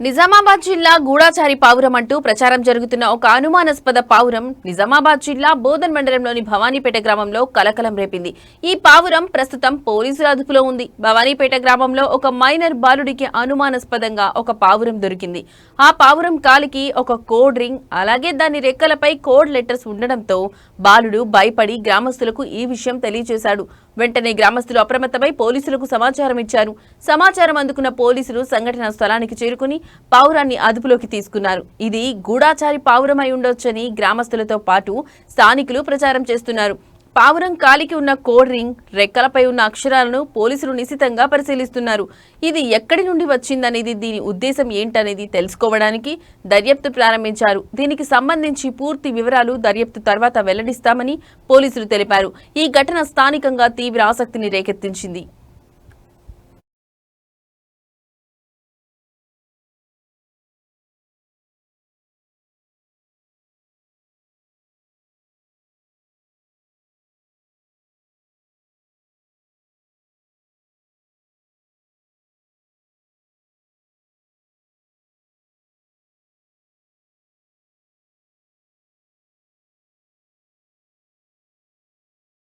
నిజామాబాద్ జిల్లా గూడాచారి పావురం అంటూ ప్రచారం జరుగుతున్న ఒక అనుమానాస్పద పావురం నిజామాబాద్ జిల్లా బోధన్ మండలంలోని భవానీపేట గ్రామంలో కలకలం రేపింది. ఈ పావురం ప్రస్తుతం పోలీసుల అదుపులో ఉంది. భవానీపేట గ్రామంలో ఒక మైనర్ బాలుడికి అనుమానాస్పదంగా ఒక పావురం దొరికింది. ఆ పావురం కాలికి ఒక కోడ్ రింగ్ అలాగే దాని రెక్కలపై కోడ్ లెటర్స్ ఉండడంతో బాలుడు భయపడి గ్రామస్తులకు ఈ విషయం తెలియజేశాడు. వెంటనే గ్రామస్తులు అప్రమత్తమై పోలీసులకు సమాచారం ఇచ్చారు. సమాచారం అందుకున్న పోలీసులు సంఘటన స్థలానికి చేరుకుని పావురాన్ని అదుపులోకి తీసుకున్నారు. ఇది గూఢాచారి పావురం అయి ఉండొచ్చని గ్రామస్తులతో పాటు స్థానికులు ప్రచారం చేస్తున్నారు. పావురం కాలికి ఉన్న కోడ్ రింగ్ రెక్కలపై ఉన్న అక్షరాలను పోలీసులు నిశితంగా పరిశీలిస్తున్నారు. ఇది ఎక్కడి నుండి వచ్చిందనేది దీని ఉద్దేశం ఏంటనేది తెలుసుకోవడానికి దర్యాప్తు ప్రారంభించారు. దీనికి సంబంధించి పూర్తి వివరాలు దర్యాప్తు తర్వాత వెల్లడిస్తామని పోలీసులు తెలిపారు. ఈ ఘటన స్థానికంగా తీవ్ర ఆసక్తిని రేకెత్తించింది.